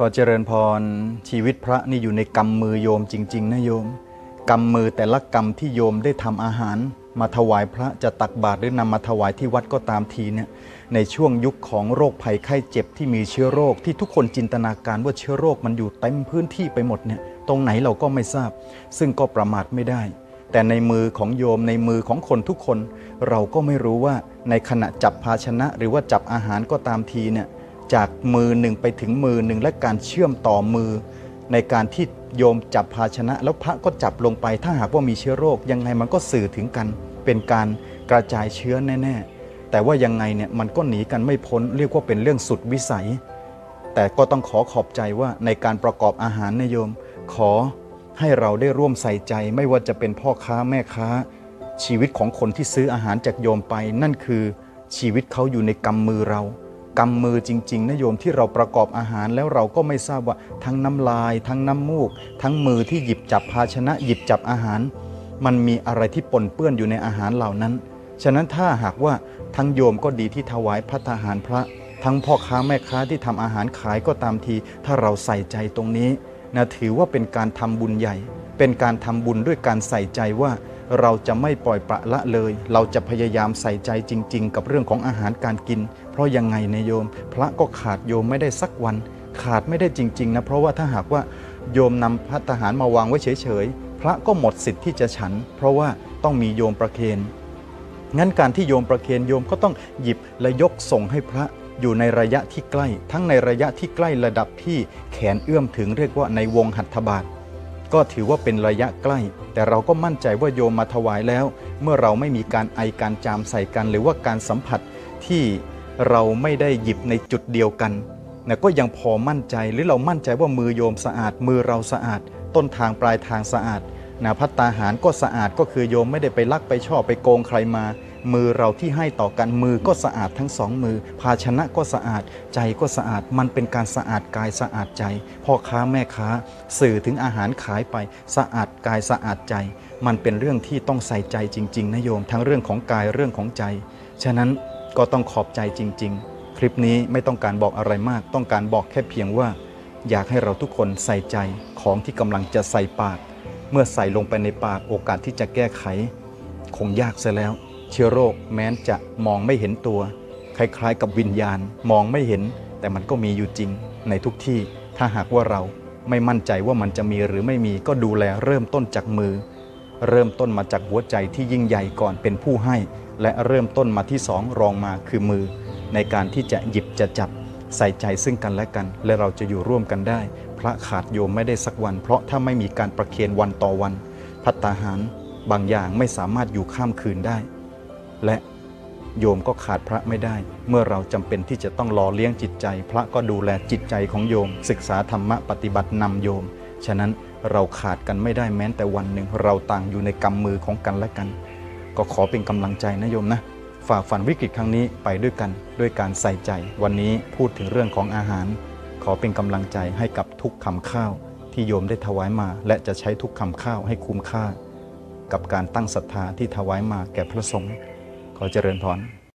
ก็เจริญพรชีวิตพระนี่อยู่ในกำมือโยมจริง ๆ นะโยมกำมือแต่ละกรรมที่โยมได้ทำอาหาร มาถวายพระจะตักบาตรหรือนำมาถวายที่วัดก็ตามทีเนี่ยในช่วงยุคของโรคภัยไข้เจ็บที่มีเชื้อโรค ที่ทุกคนจินตนาการว่าเชื้อโรคมันอยู่เต็มพื้นที่ไปหมดเนี่ยตรงไหนเราก็ไม่ทราบ ซึ่งก็ประมาทไม่ได้ แต่ในมือของโยมในมือของคนทุกคน เราก็ไม่รู้ว่าในขณะจับภาชนะ หรือว่าจับอาหารก็ตามทีเนี่ย จากมือหนึ่งไปถึงมือหนึ่งและการเชื่อมต่อมือ ในการที่โยมจับภาชนะ แล้วพระก็จับลงไปถ้าหากว่ามีเชื้อโรค ยังไงมันก็สื่อถึงกันเป็นการกระจายเชื้อแน่ ๆ แต่ว่ายังไงเนี่ยมันก็หนีกันไม่พ้นเรียกว่าเป็นเรื่องสุดวิสัย แต่ก็ต้องขอขอบใจว่าในการประกอบอาหารนโยม ขอให้เราได้ร่วมใส่ใจไม่ว่าจะเป็นพ่อค้าแม่ค้า ชีวิตของคนที่ซื้ออาหารจากโยมไป นั่นคือชีวิตเขาอยู่ในกำมือเรา กำมือจริงๆนะโยมที่เราประกอบอาหารแล้วเราก็ไม่ทราบว่าทั้งน้ำลาย ทั้งน้ำมูก ทั้งมือที่หยิบจับภาชนะ หยิบจับอาหาร มันมีอะไรที่ปนเปื้อนอยู่ในอาหารเหล่านั้น ฉะนั้นถ้าหากว่าทั้งโยมก็ดีที่ถวายพัฒหารพระ ทั้งพ่อค้าแม่ค้าที่ทำอาหารขายก็ตามที ถ้าเราใส่ใจตรงนี้นะถือว่าเป็นการทำบุญใหญ่ เป็นการทำบุญด้วยการใส่ใจว่า เราจะไม่ปล่อยปละละเลย เราจะพยายามใส่ใจจริง ๆ กับเรื่องของอาหารการกิน เพราะยังไงในยโยม พระก็ขาดโยมไม่ได้สักวัน ขาดไม่ได้จริง ๆ นะ เพราะว่าถ้าหากว่าโยมนำพัฒหารมาวางไว้เฉยๆ พระก็หมดสิทธิ์ที่จะฉัน เพราะว่าต้องมีโยมประเคนงั้นการที่โยมประเคนโยมก็ต้องหยิบและยกส่งให้พระอยู่ในระยะที่ใกล้ ทั้งในระยะที่ใกล้ระดับที่แขนเอื้อมถึงเรียกว่าในวงหัตถบาท ก็ถือว่าเป็นระยะใกล้ แต่เราก็มั่นใจว่าโยมมาถวายแล้ว เมื่อเราไม่มีการไอการจามใส่กัน หรือว่าการสัมผัสที่เราไม่ได้หยิบในจุดเดียวกันนะก็ยังพอมั่นใจหรือเรามั่นใจว่ามือโยมสะอาด มือเราสะอาด ต้นทางปลายทางสะอาดนะพัตตาหารก็สะอาดก็คือโยมไม่ได้ไปลักไปช่อไปโกงใครมา มือเราที่ให้ต่อกันมือก็สะอาดทั้งสองมือ ภาชนะก็สะอาดใจก็สะอาดมันเป็นการสะอาดกายสะอาดใจ พ่อค้าแม่ค้า สื่อถึงอาหารขายไปสะอาดกายสะอาดใจ มันเป็นเรื่องที่ต้องใส่ใจจริง ๆนะโยม ทั้งเรื่องของกายเรื่องของใจ ฉะนั้นก็ต้องขอบใจจริง ๆ คลิปนี้ไม่ต้องการบอกอะไรมาก ต้องการบอกแค่เพียงว่า อยากให้เราทุกคนใส่ใจของที่กำลังจะใส่ปาก เมื่อใส่ลงไปในปากโอกาสที่จะแก้ไข คงยากซะแล้ว เชื้อโรคแม้นจะมองไม่เห็นตัว คล้ายๆ กับวิญญาณมองไม่เห็น แต่มันก็มีอยู่จริงในทุกที่ถ้าหากว่าเราไม่มั่นใจว่ามันจะมีหรือไม่มีก็ดูแลเริ่มต้นจากมือ เริ่มต้นมาจากหัวใจที่ยิ่งใหญ่ก่อนเป็นผู้ให้ และเริ่มต้นมาที่สองรองมาคือมือ ในการที่จะหยิบจะจับใส่ใจซึ่งกันและกัน และเราจะอยู่ร่วมกันได้ พระขาดโยมไม่ได้สักวัน เพราะถ้าไม่มีการประเคนวันต่อวัน พัตตาหารบางอย่างไม่สามารถอยู่ข้ามคืนได้ และโยมก็ขาดพระไม่ได้ เมื่อเราจำเป็นที่จะต้องรอเลี้ยงจิตใจ พระก็ดูแลจิตใจของโยม ศึกษาธรรมะปฏิบัตินำโยม ฉะนั้นเราขาดกันไม่ได้แม้แต่วันหนึ่ง เราต่างอยู่ในกำมือของกันและกัน ก็ขอเป็นกำลังใจนะโยมนะฝ่าฟันวิกฤตครั้งนี้ไปด้วยกันด้วยการใส่ใจ วันนี้พูดถึงเรื่องของอาหาร ขอเป็นกำลังใจให้กับทุกคำข้าว ที่โยมได้ถวายมา และจะใช้ทุกคำข้าวให้คุ้มค่า กับการตั้งศรัทธาที่ถวายมาแก่พระสงฆ์ ขอเจริญพร